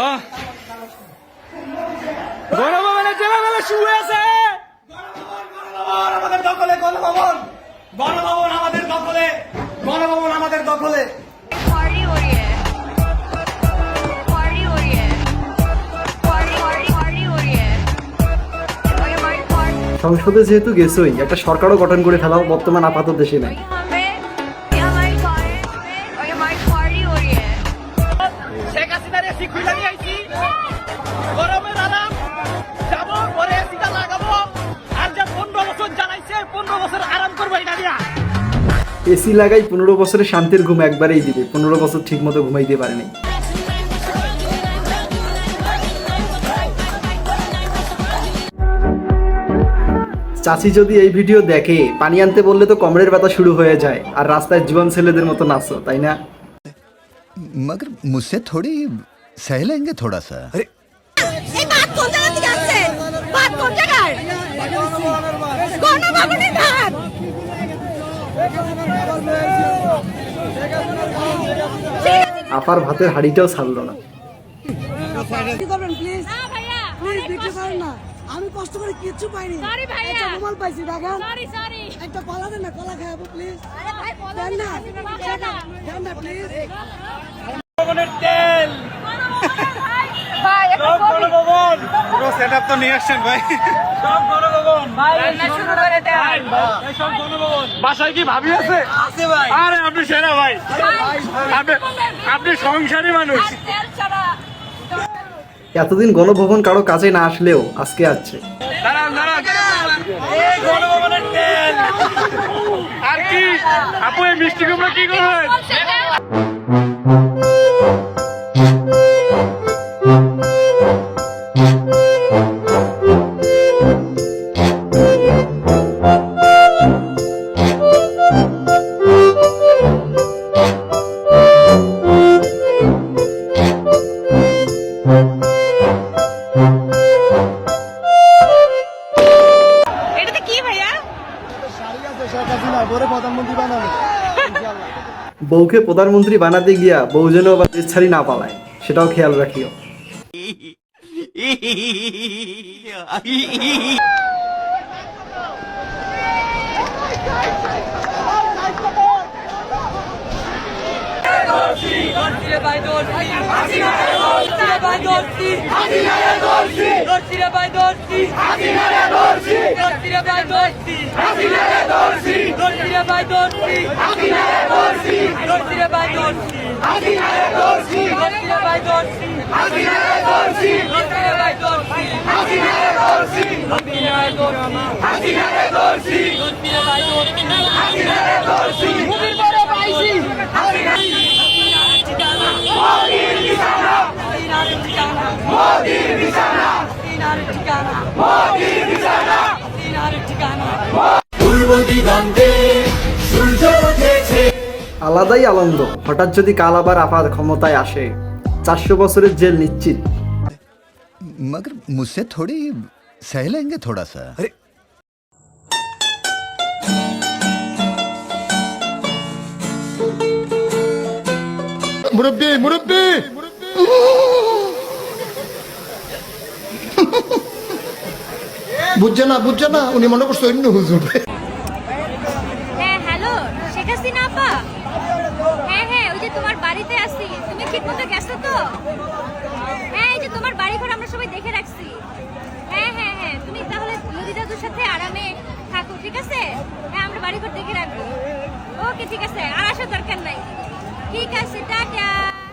হ্যাঁ? গণভবনে শুয়ে আছে আমাদের দখলে গণভবন। গণভবন আমাদের দখলে গণভবন আমাদের দখলে। সংসদে যেহেতু গেছই একটা সরকারও গঠন করে ফেলা বর্তমান আপাত দেশে নাই। হাসিনার এসি খুলে নিয়ে আইছি গরমের আরাম পরে এসিটা লাগাবো। আর যে পনেরো বছর জ্বালাইছে, পনেরো বছর আরাম করব এটা দিয়া এসি লাগাই পনেরো বছরের শান্তির ঘুম একবারেই দিবে। পনেরো বছর ঠিক মতো ঘুমাইতে পারেনি চাচি যদি এই ভিডিও দেখে, পানি আনতে বললে তো কমরের ব্যথা শুরু হয়ে যায়, আর রাস্তায় জীবন ছেলেদের মতো নাচো, তাই না? मगर मुझसे थोड़ी सह लेंगे थोड़ा सा এই ভাত কোন জায়গা থেকে আসছে ভাত কোন জায়গায় গণভবনের ভাত আপার ভাতের হাড়িটাও ছাড়লো না কি করবেন প্লিজ না ভাইয়া প্লিজ বিক্রি করেন না আমি কষ্ট করে কিচ্ছু পাইনি Sorry ভাইয়া। একটা রুমাল পাইছি দেখেন সরি সরি একটা কলা দেন না কলা খাবো প্লিজ আরে ভাই বলো দেন না না দেন না প্লিজ গণভবনের তেল। ভাই সব গণভবন পুরো সেট তো নিয়ে আসছেন ভাই। সব গণভবন ভাই রান্না শুরু করে দেন। এই সব গণভবন বাসায় কি ভাবি আছে? আছে আরে আপনি সেরা ভাই। আপনি আপনি সংসারী মানুষ। তেল ছাড়া এতদিন গণভবন কারও কাজে না আসলেও আজকে আসছে। দাঁড়ান দাঁড়ান। আর কি? আপু এই মিষ্টি কুমড়া কি করবেন? এটাতে বউকে প্রধানমন্ত্রী বানাতে গিয়া বউ যেন আবার ছাড়ি না পালায় সেটাও খেয়াল রাখিও। হাসিনা ভাই দর্শি হাসিনা রে দর্শি দর্শিরা ভাই দর্শি হাসিনা রে দর্শি দর্শিরা ভাই দর্শি হাসিনা রে দর্শি দর্শিরা মোদির বিছানা মোদির বিছানা মোদির আলাদাই আনন্দ। হঠাৎ যদি কাল আবার আপার ক্ষমতায় আসে চারশো বছরের জেল নিশ্চিত। মগর মুঝসে থোড়ি সহ লেঙ্গে থোড়া সা। আরে। মুরব্বি মুরব্বি! বুঝছে না বুঝছে না উনি মনে করছে অন্য হুজুর। হ্যাঁ হ্যালো শেখ হাসিনা আপা? হ্যাঁ হ্যাঁ ওই যে তোমার বাড়িতে তুমি গেছো তো? হ্যাঁ এই যে তোমার বাড়ি ঘর আমরা সবাই দেখে রাখছি। হ্যাঁ হ্যাঁ হ্যাঁ তুমি তাহলে নদী দাদুর সাথে আরামে থাকো ঠিক আছে? হ্যাঁ আমরা বাড়ি ঘর দেখে রাখব। ওকে ঠিক আছে আর আসার দরকার নাই। ঠিক আছে টাটা।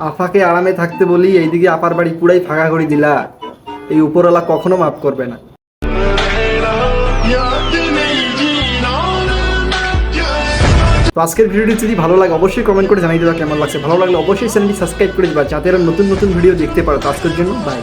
আফাকে আরামে থাকতে বলি এইদিকে আপার বাড়ি পুরাই ফাঁকা করে দিলা। এই উপরওয়ালা কখনো মাফ করবে না। তো আজকের ভিডিওটি যদি ভালো লাগে, অবশ্যই কমেন্ট করে জানিয়ে দেওয়া কেমন লাগছে। ভালো লাগলে অবশ্যই চ্যানেলটি সাবস্ক্রাইব করে দিবা, যাতে এরা নতুন নতুন ভিডিও দেখতে পারো। তো আজকের জন্য বাই